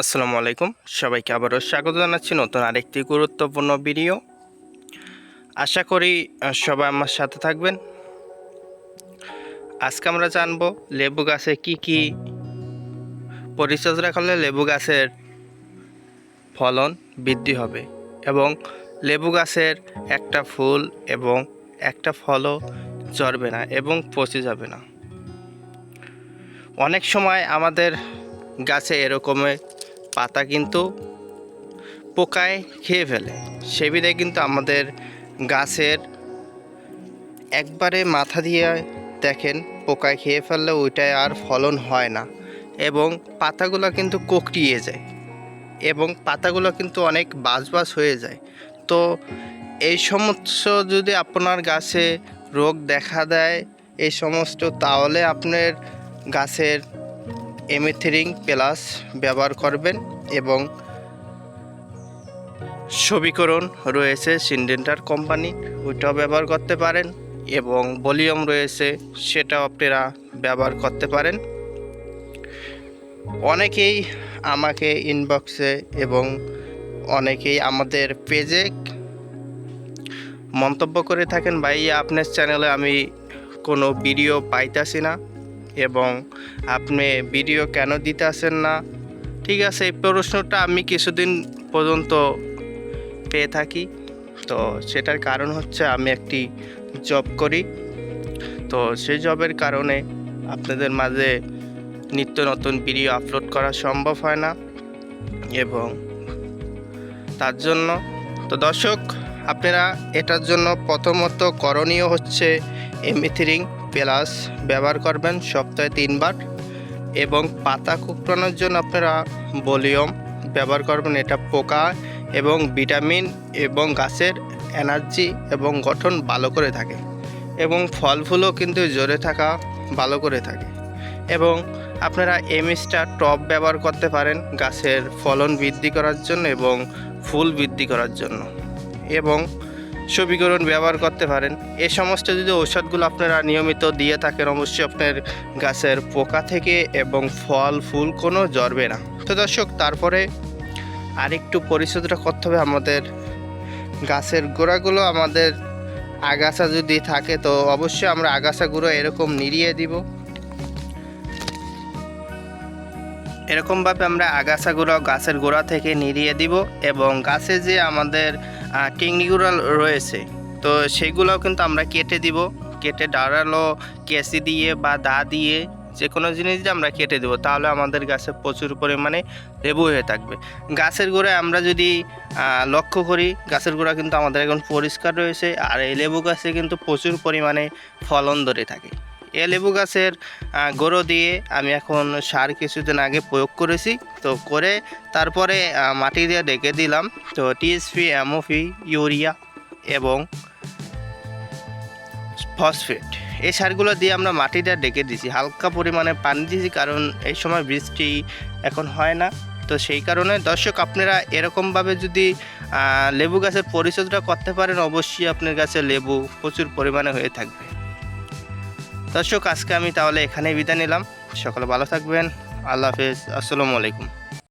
আসসালামু আলাইকুম। সবাইকে আবারও স্বাগত জানাচ্ছি নতুন আরেকটি গুরুত্বপূর্ণ ভিডিও। আশা করি সবাই আমার সাথে থাকবেন। আজকে আমরা জানব লেবু গাছে কি কি পরিচর্যা করলে লেবু গাছের ফলন বৃদ্ধি হবে এবং লেবু গাছের একটা ফুল এবং একটা ফলও ঝরবে না এবং পচে যাবে না। অনেক সময় আমাদের গাছে এরকমের পাতা কিন্তু পোকায় খেয়ে ফেলে। সেবিধে কিন্তু আমাদের গাছের একবারে মাথা দিয়ে দেখেন, পোকায় খেয়ে ফেললে ওইটায় আর ফলন হয় না এবং পাতাগুলো কিন্তু কোকড়িয়ে যায় এবং পাতাগুলো কিন্তু অনেক বাজ বাজ হয়ে যায়। তো এই সমস্ত যদি আপনার গাছে রোগ দেখা দেয় এই সমস্ত, তাহলে আপনার গাছের এমিথ্রিং প্লাস ব্যবহার করবেন এবং ছবিকরণ রয়েছে সিনডেন্টার কোম্পানি, ওইটাও ব্যবহার করতে পারেন এবং ভলিউম রয়েছে সেটাও আপনারা ব্যবহার করতে পারেন। অনেকেই আমাকে ইনবক্সে এবং অনেকেই আমাদের পেজে মন্তব্য করে থাকেন ভাই আপনার চ্যানেলে আমি কোনো ভিডিও পাইতাছি না। এবং আপনি ভিডিও কেন দিতে আসেন না? ঠিক আছে, এই প্রশ্নটা আমি কিছুদিন পর্যন্ত পেয়ে থাকি। তো সেটার কারণ হচ্ছে আমি একটি জব করি। তো সেই জবের কারণে আপনাদের মাঝে নিত্য নতুন ভিডিও আপলোড করা সম্ভব হয় না এবং তার জন্য তো দর্শক, আপনারা এটার জন্য প্রথমত করণীয় হচ্ছে এমিথিরিং প্লাস ব্যবহার করবেন সপ্তাহে তিনবার এবং পাতা কুকড়ানোর জন্য আপনারা ভলিউম ব্যবহার করবেন। এটা পোকা এবং ভিটামিন এবং গাছের এনার্জি এবং গঠন ভালো করে থাকে এবং ফল ফুলও কিন্তু জোরে থাকা ভালো করে থাকে এবং আপনারা এমএসটা টপ ব্যবহার করতে পারেন গাছের ফলন বৃদ্ধি করার জন্য এবং ফুল বৃদ্ধি করার জন্য এবং ছবিকরণ ব্যবহার করতে পারেন। এ সমস্ত যদি ঔষধগুলো আপনারা নিয়মিত দিয়ে থাকেন, অবশ্যই আপনার গাছের পোকা থেকে এবং ফল, ফুল কোনো জড়বে না। তো দর্শক, তারপরে আরেকটু পরিচর্যা করতে হবে আমাদের গাছের গোড়াগুলো। আমাদের আগাছা যদি থাকে, তো অবশ্যই আমরা আগাছাগুলো এরকম নিড়িয়ে দিব। এরকমভাবে আমরা আগাছাগুলো গাছের গোড়া থেকে নিড়িয়ে দিব এবং গাছে যে আমাদের আহ, টিংনিগুলো রয়েছে। তো সেগুলোও কিন্তু আমরা কেটে দিব। কেটে ডাড়ালো কেসি দিয়ে বা দা দিয়ে যে কোনো জিনিস দিয়ে আমরা কেটে দেবো। তাহলে আমাদের গাছে প্রচুর পরিমাণে লেবু হয়ে থাকবে। গাছের গোড়ায় আমরা যদি লক্ষ্য করি গাছের গোড়া কিন্তু আমাদের এখন পরিষ্কার রয়েছে। আর এই লেবু গাছে কিন্তু প্রচুর পরিমাণে ফলন ধরে থাকে। এ লেবু গাছের গোড়ো দিয়ে আমি এখন সার কিছুদিন আগে প্রয়োগ করেছি। তো করে তারপরে মাটি দিয়ে ডেকে দিলাম। তো টিএসপি এমওপি ইউরিয়া এবং ফসফেট। এই সারগুলো দিয়ে আমরা মাটিটা ডেকে দিয়েছি। হালকা পরিমাণে পানি দিয়েছি কারণ এই সময় বৃষ্টি এখন হয় না। তো সেই কারণে দর্শক, আপনারা এরকমভাবে যদি লেবু গাছের পরিচর্যা করতে পারেন, অবশ্যই আপনার গাছে লেবু প্রচুর পরিমাণে হয়ে থাকবে। দর্শক আজকে আমি তাহলে এখানেই বিদায় নিলাম। সকালে ভালো থাকবেন। আল্লাহ হাফেজ। আসসালামু আলাইকুম।